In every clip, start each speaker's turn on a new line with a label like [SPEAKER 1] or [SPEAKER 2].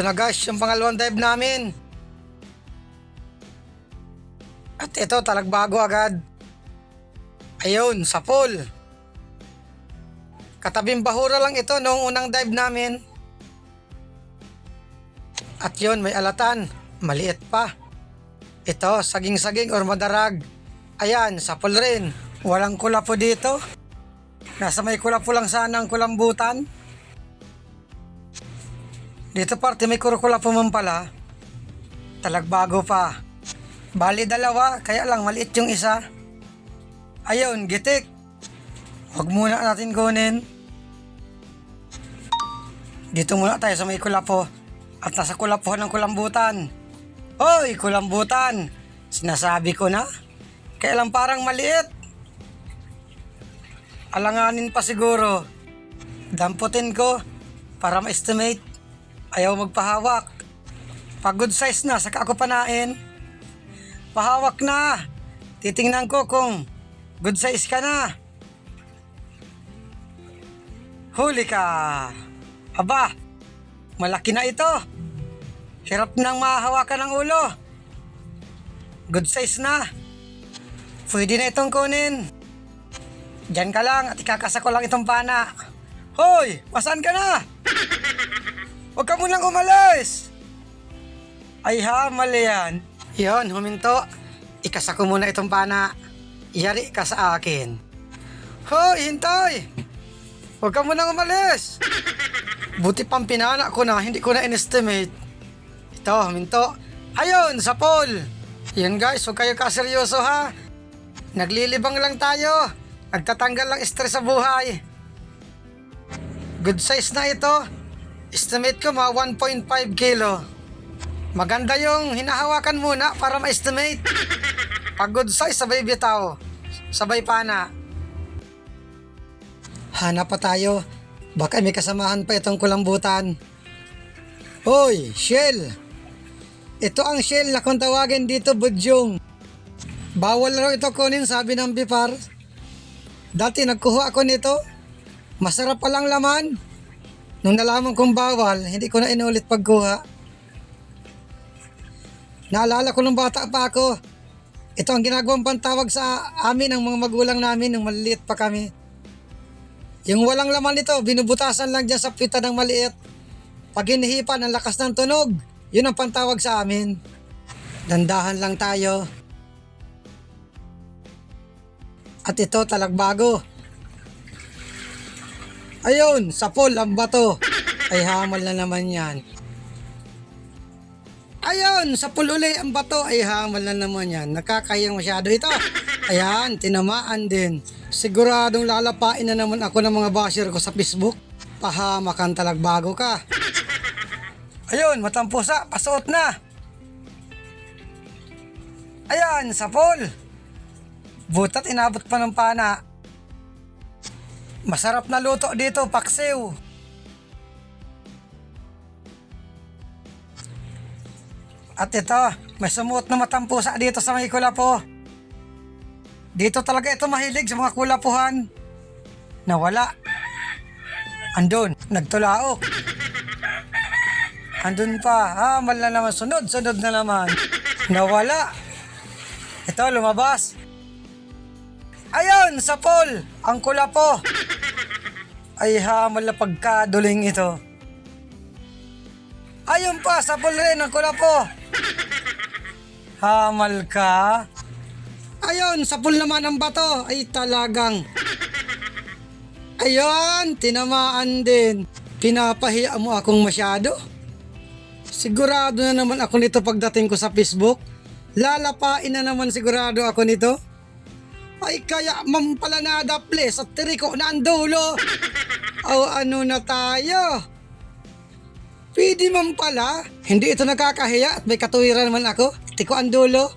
[SPEAKER 1] Ito na guys, yung pangalawang dive namin. At ito, talagbago agad. Ayun, sa pool. Katabing bahura lang ito noong unang dive namin. At yun, may alatan. Maliit pa. Ito, saging-saging or madarag. Ayan, sa pool rin. Walang kulapo dito. Nasa may kulapo lang sana ang kulambutan. Dito parte may kurukulapo man pala. Talagbago pa. Bali dalawa, kaya lang maliit yung isa. Ayun, gitik. Huwag muna natin kunin. Dito muna tayo sa may kulapo. At nasa kulapuhan ng kulambutan. Hoy, kulambutan! Sinasabi ko na. Kaya lang parang maliit. Alanganin pa siguro. Damputin ko para ma-estimate. Ayaw magpahawak. Pag good size na, saka ako panain. Pahawak na. Titingnan ko kung good size ka na. Huli ka. Aba, malaki na ito. Hirap nang mahahawakan ng ulo. Good size na. Pwede na itong kunin. Diyan ka lang at ikakasa ko lang itong pana. Hoy, masan ka na? Huwag ka munang umalis. Ay ha, mali yan. Yun, huminto. Ikasa ko muna itong pana. Yari ka sa akin. Hoy, hintay! Huwag ka munang umalis. Buti pang pinana ko na, hindi ko na in-estimate. Ito, huminto. Ayun, sa pool. Yan guys, huwag kayo kaseryoso ha. Naglilibang lang tayo. Nagtatanggal lang stress sa buhay. Good size na ito. Estimate ko mga 1.5 kilo. Maganda yung hinahawakan muna para ma-estimate. Pag good size, sabay bitaw. Sabay pana. Hanap pa tayo. Baka may kasamahan pa itong kulambutan. Hoy, Shell! Ito ang Shell na kung tawagin dito, Budyong. Bawal raw ito kunin, sabi ng Bipar. Dati nagkuha ako nito. Masarap palang laman. Nung nalaman kong bawal, hindi ko na inulit pagkuha. Naalala ko nung bata pa ako. Ito ang ginagawang pantawag sa amin ng mga magulang namin nung maliliit pa kami. Yung walang laman nito, binubutasan lang dyan sa pita ng maliit. Pag hinihipan ang lakas ng tunog, yun ang pantawag sa amin. Dandahan lang tayo. At ito talagbago. Ayun, sa pool ang bato. Ay hamal na naman yan. Ayun, sa pool uli ang bato. Ay hamal na naman yan. Nakakayang masyado ito. Ayan, tinamaan din. Siguradong lalapain na naman ako ng mga basher ko sa Facebook. Pahamakan talagbago ka. Ayun, matampusa, pasuot na. Ayan, sa pool. Butat inabot pa ng pana. Masarap na luto dito, paksiw. At ito, may sumuot na matampusa dito sa may kulapo. Dito talaga ito mahilig sa mga kulapuhan. Nawala. Andun, nagtulaok. Andun pa, hamal na naman, sunod, sunod na naman. Nawala. Ito, lumabas. Ayun, sa pool, ang kulapo. Ay hamal na pagkaduling ito. Ayun pa, sa pool rin, ang kulapo. Hamal ka. Ayun, sa pool naman ang bato. Ay talagang. Ayun, tinamaan din. Pinapahiya mo akong masyado. Sigurado na naman ako nito pagdating ko sa Facebook. Lalapain na naman sigurado ako nito. Ay kaya mampalanada please at tiriko na ang dulo. O ano na tayo? Pwede man pala. Hindi ito nakakahiya at may katuwiran naman ako. Tiko ang dulo.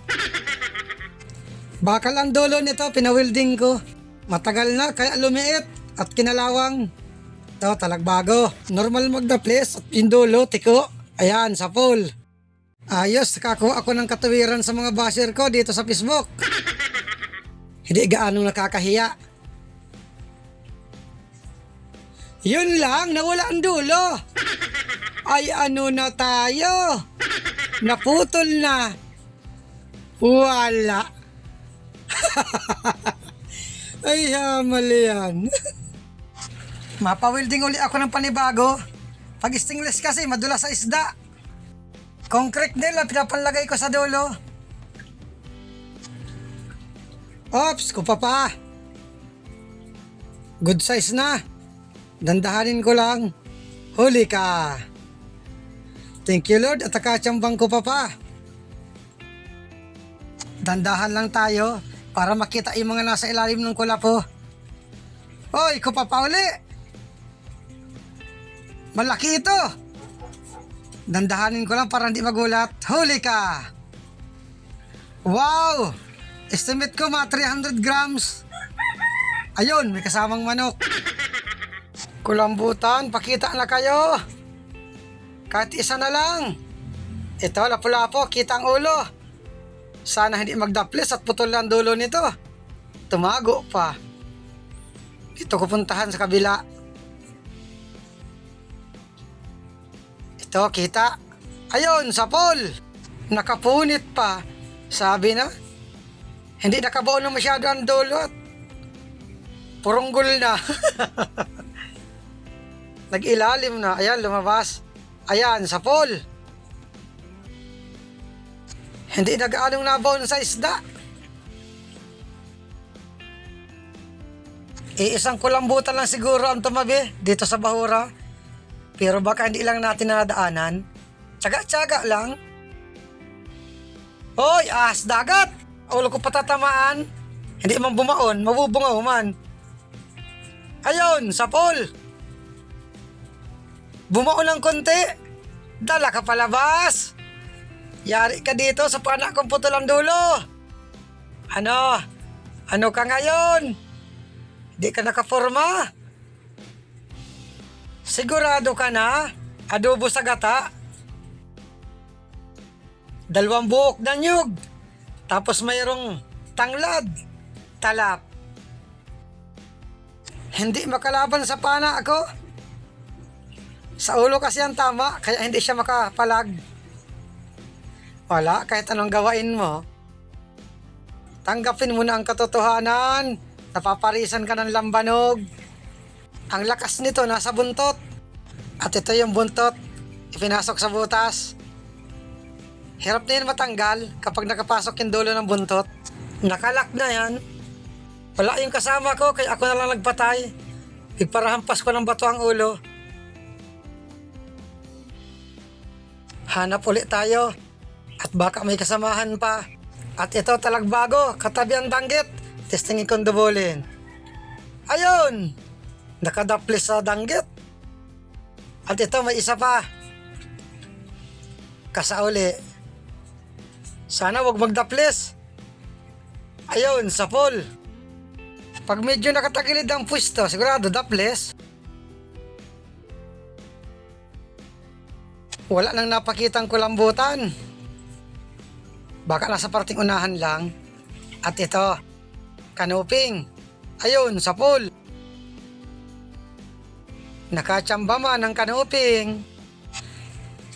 [SPEAKER 1] Bakal ang dulo nito, pinawilding ko. Matagal na kaya lumiit at kinalawang. Ito, talagbago. Normal magda please at yung dulo, tiko. Ayan, sa pool. Ayos, nakakuha ako ng katuwiran sa mga basher ko dito sa Facebook. Hindi gaano nakakahiya. Yun lang, nawala ang dulo. Ay ano na tayo? Naputol na. Wala. Ay hamal yan. Mapawilding uli ako ng panibago. Pag stainless kasi madula sa isda. Concrete nila pinapanlagay ko sa dulo. Ops, kupa pa. Good size na. Dandahanin ko lang. Huli ka. Thank you Lord at akatsambang ko pa pa. Dandahan lang tayo para makita yung mga nasa ilalim ng kulapo. Hoy, kupa pa uli. Malaki ito. Dandahanin ko lang para hindi magulat. Huli ka. Wow! Estimate ko mga 300 grams. Ayun, may kasamang manok. Kulambutan, pakita na kayo. Kahit isa na lang. Ito, lapu-lapo, kita ang ulo. Sana hindi magdaplis at putol ang dulo nito. Tumago pa. Dito ko puntahan sa kabila. Ito, kita. Ayun, sa pool. Nakapunit pa. Sabi na, hindi nakabuo na masyado ang dulo at purunggol na. Nag-ilalim na. Ayan, lumabas. Ayan, sa pool. Hindi nag-anong nabaon sa isda. Iisang kulambutan lang siguro ang tumabi dito sa Bahura. Pero baka hindi lang natin nadaanan. Tsaga-tsaga lang. Hoy, ahas dagat! Ulo ko patatamaan. Hindi man bumaon, mabubungaw man. Ayun, sa pool. Bumaon ng konti. Dala ka palabas. Yari ka dito sa panak kong putol ang dulo. Ano? Ano ka ngayon? Di ka nakaforma? Sigurado ka na? Adobo sa gata? Dalawang buhok na nyug. Tapos mayroong tanglad. Talap. Hindi makalaban sa pana ako. Sa ulo kasi ang tama, kaya hindi siya makapalag. Wala, kahit anong gawain mo. Tanggapin mo na ang katotohanan. Napaparisan ka ng lambanog. Ang lakas nito nasa buntot. At ito yung buntot. Ipinasok sa butas. Hirap na yan matanggal kapag nakapasok yung dulo ng buntot. Nakalak na yan. Wala yung kasama ko, kaya ako na lang nagpatay. Iparahampas ko ng bato ang ulo. Hanap ulit tayo. At baka may kasamahan pa. At ito talagbago, katabi ang danggit. Testingin kong dubulin. Ayun! Nakadaplis sa danggit. At ito may isa pa. Kasauli. Sana wag magdaplis. Ayun, sa pool. Pag medyo nakatagilid ang pwesto, sigurado daples. Wala nang napakitang kulambutan. Baka nasa parting unahan lang. At ito, kanuping. Ayun, sa pool. Nakachamba man ang kanuping.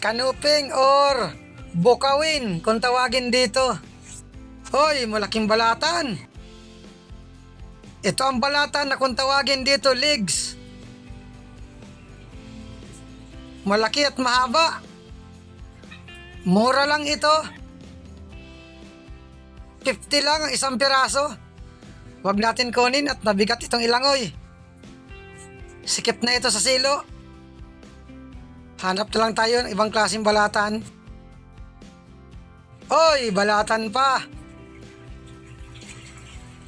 [SPEAKER 1] Kanuping or bukawin kung tawagin dito. Hoy, malaking balatan. Ito ang balatan na kung tawagin dito, legs. Malaki at mahaba. Mura lang ito. 50 lang ang isang piraso. Huwag natin kunin at nabigat itong ilangoy. Sikip na ito sa silo. Hanap na lang tayo ng ibang klaseng balatan. Oy, balatan pa.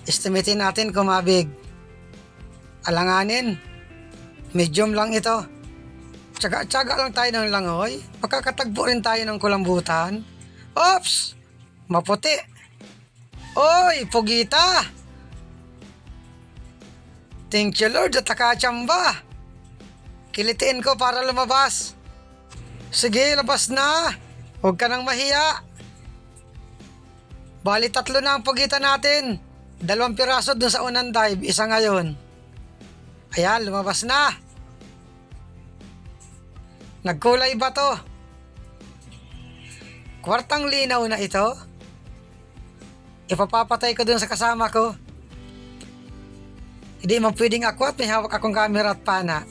[SPEAKER 1] Estimatein natin kung mabig. Alanganin. Medium lang ito. Tsaga-tsaga lang tayo ng langoy. Makakatagpo rin tayo ng kulambutan. Ops! Maputi. Oy, pugita! Thank you Lord at nakachamba. Kilitiin ko para lumabas. Sige, labas na. Huwag ka nang mahiya. Bali tatlo na ang pugita natin. Dalawang piraso dun sa unang dive, isa ngayon. Ayan, lumabas na. Nagkulay ba to? Kwartang linaw na ito? Ipapapatay ko dun sa kasama ko. Hindi man pwedeng ako at may hawak akong camera at pana.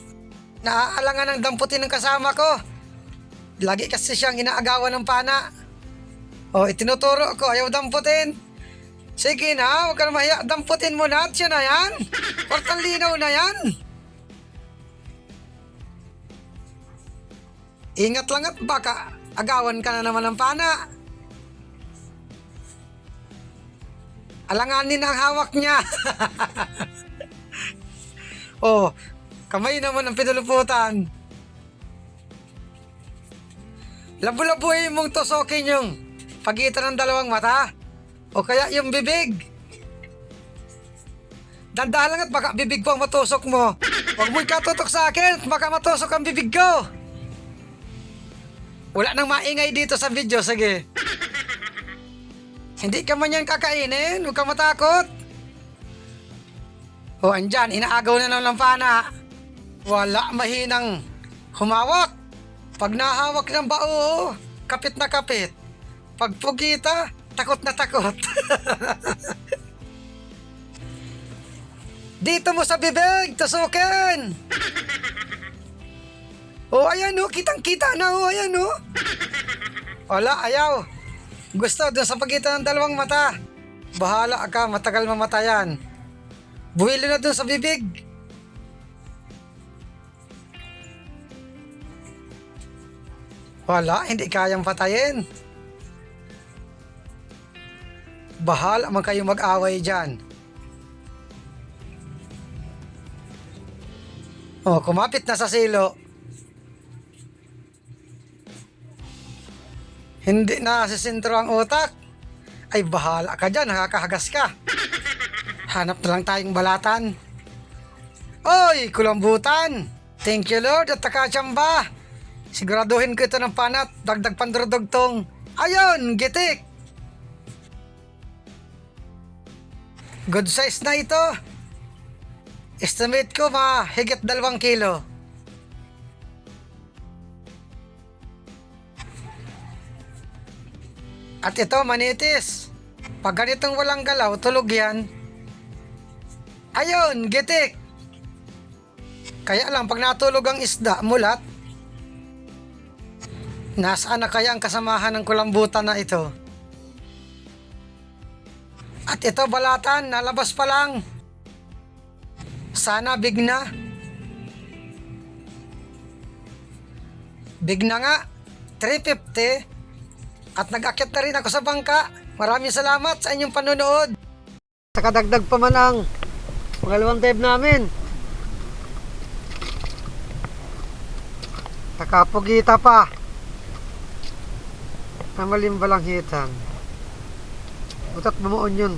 [SPEAKER 1] Naaalangan ng damputin ng kasama ko. Lagi kasi siyang inaagawan ng pana. O, itinuturo ko, ayaw damputin. Sige na, huwag ka na mahiya. Damputin mo na siya na yan. Kwartang linaw na yan. Ingat lang at baka agawan ka na naman ng pana. Alanganin ang hawak niya. oh, kamay naman ang pinuluputan. Labu-labuhin mong tusokin yung pagitan ng dalawang mata. O kaya yung bibig. Dandahan lang at baka bibig ko ang matusok mo. Huwag mo ikatutok sa akin baka matusok ang bibig ko. Wala nang maingay dito sa video, sige. Hindi ka man yan kakainin, huwag kang matakot. O andyan, inaagaw na ng pana. Wala mahinang humawak. Pag nahawak ng bao, kapit na kapit. Pag pugita, takot na takot. Dito mo sa bibig, tusukin! Oh, ayan oh, kitang-kita na oh, ayan oh. Wala, ayaw. Gusto doon sa pagitan ng dalawang mata. Bahala ka, matagal mamatayan. Buwilo na doon sa bibig. Wala, hindi kayang patayin. Bahala man kayong mag-away dyan. Oh, kumapit na sa silo. Hindi na sisintro ang utak. Ay bahala ka dyan, nakakahagas ka. Hanap na lang tayong balatan. Oy, kulambutan! Thank you Lord at takatsamba. Siguraduhin ko ito ng panat, dagdag pandrodogtong. Ayon, gitik! Good size na ito. Estimate ko ma higit dalawang kilo. At ito, manitis. Pag ganitong walang galaw, tulog yan. Ayun, gitik. Kaya lang, pag natulog ang isda, mulat. Nasaan na kaya ang kasamahan ng kulambutan na ito? At ito, balatan, nalabas pa lang. Sana bigna. Bigna nga, 350. At nag-akyat na rin ako sa bangka. Maraming salamat sa inyong panonood. Nakadagdag pa man ang pangalawang dive namin. Nakapugita pa. Namalimbalang hitan. Butat mamuon yun.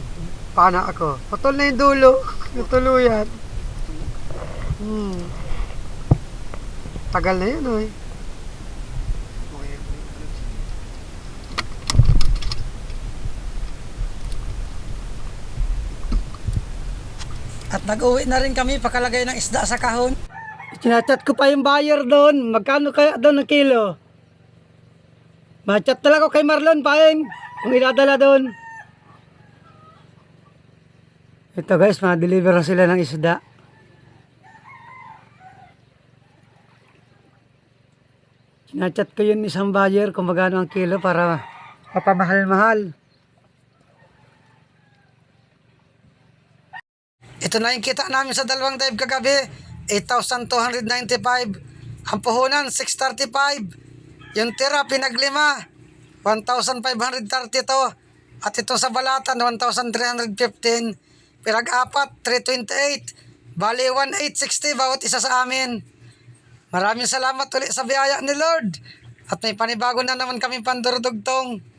[SPEAKER 1] Pana ako. Putol na yung dulo. Yung tuluyan. Hmm. Tagal na yun, oy. At nag-uwi na rin kami pakalagay ng isda sa kahon. Chinachat ko pa yung buyer doon. Magkano kaya doon ng kilo? Machat talaga ko kay Marlon paeng kung iladala doon. Ito guys, ma-deliver na sila ng isda. Chinachat ko yun isang buyer kung magkano ang kilo para mapamahal-mahal. Ito na yung kita namin sa dalawang dive kagabi. 8,295. Ang puhunan, 635. Yung tira, pinaglima. 1,530 to. At ito sa balatan, 1,315. Pirag-apat, 328. Bali, 1,860 bawat isa sa amin. Maraming salamat ulit sa biyaya ni Lord. At may panibago na naman kami pandurudugtong.